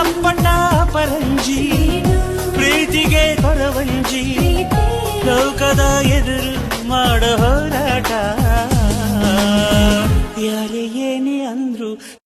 ಅಪ್ಪಟ ಪರಂಜಿ ಪ್ರೀತಿಗೆ ಕೊರವಂಜಿ ಲೋಕದ ಎದುರು ಮಾಡೋ ಹೋರಾಟ ಯಾರೇ ಏನೇ ಅಂದ್ರು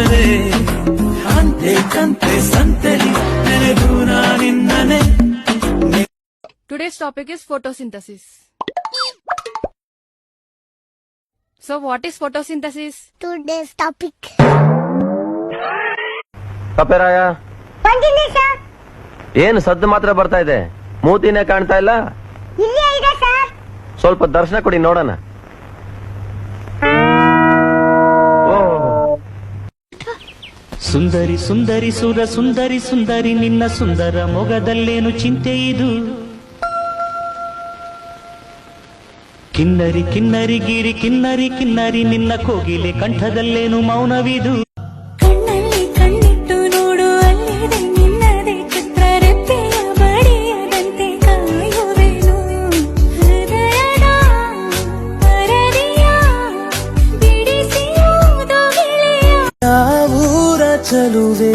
ಆಗದೆ ಅಂತೆ ಕಂತೆ ಸಂತೆಲಿ ನೆನೆದು ನಾನಿನ್ನನೆ Today's topic is photosynthesis. So, what is photosynthesis? Today's topic. ಕಪೆರಾಯ ಸರ್ ಏನು ಸದ್ದು ಮಾತ್ರ ಬರ್ತಾ ಇದೆ? ಮೂತಿನೇ ಕಾಣ್ತಾ ಇಲ್ಲ? ಇಲ್ಲೇ ಇದೆ ಸರ್ ಸ್ವಲ್ಪ ದರ್ಶನ ಕೊಡಿ ನೋಡೋಣ. ಸುಂದರಿ ಸುಂದರಿ ಸುರ ಸುಂದರಿ ಸುಂದರಿ ನಿನ್ನ ಸುಂದರ ಮೊಗದಲ್ಲೇನು ಚಿಂತೆ ಇದು? ಕಿನ್ನರಿ ಕಿನ್ನರಿ ಗಿರಿ ಕಿನ್ನರಿ ಕಿನ್ನರಿ ನಿನ್ನ ಕೋಗಿಲೆ ಕಂಠದಲ್ಲೇನು ಮೌನವಿದು?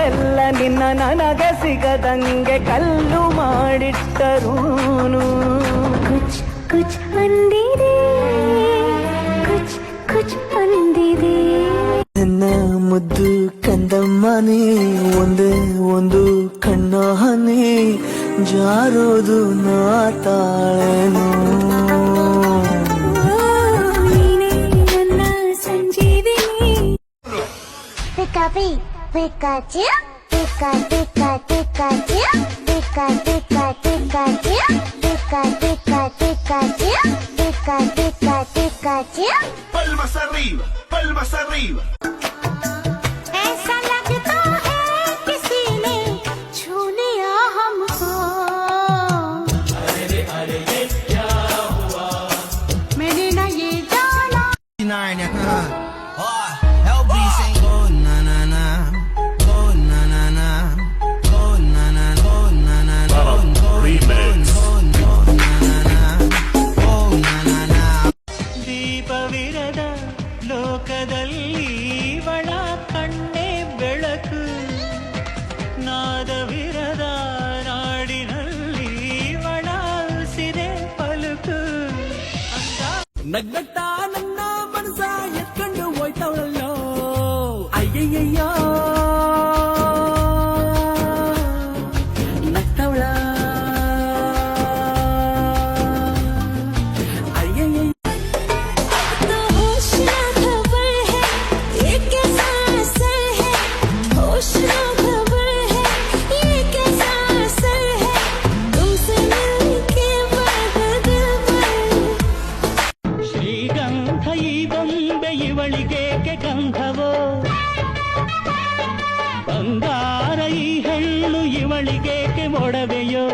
ಋಷಿಗಳೆಲ್ಲ ನಿನ್ನ ನನಗೆ ಸಿಗದಂಗೆ ಕಲ್ಲು ಮಾಡಿಟ್ಟರೂನು. ಕುಚ್ ಕುಚ್ ಅಂದಿದೆ ಕುಚ್ ಕುಚ್ ಅಂದಿದೆ. ನನ್ನ ಮುದ್ದು ಕಂದಮ್ಮನೆ ಒಂದೇ ಒಂದು ಕಣ್ಣ ಹನಿ ಜಾರೋದು ನಾ ತಾಳೇನು. ನೀನೇ ನನ್ನ ಸಂಜೀವಿನಿ. Pika Pikachu, pica, pica, Pikachu, pica, pica, Pikachu, pica, pica, Pikachu, pica, pica, Pikachu. Palmas arriba, palmas arriba. ನಗ್ನಗ್ತಾ ನನ್ನ ಮನಸ ಎತ್ಕೊಂಡು ಹೋಯ್ತವಳಲ್ಲೋ ಅಯ್ಯಯ್ಯಯ್ಯೋ ಬಳಿಗೇಕೆ ಗಂಧವೋ? ಬಂಗಾರ ಈ ಹೆಣ್ಣು ಇವಳಿಗೇಕೆ ಮೊಡವೆಯೋ?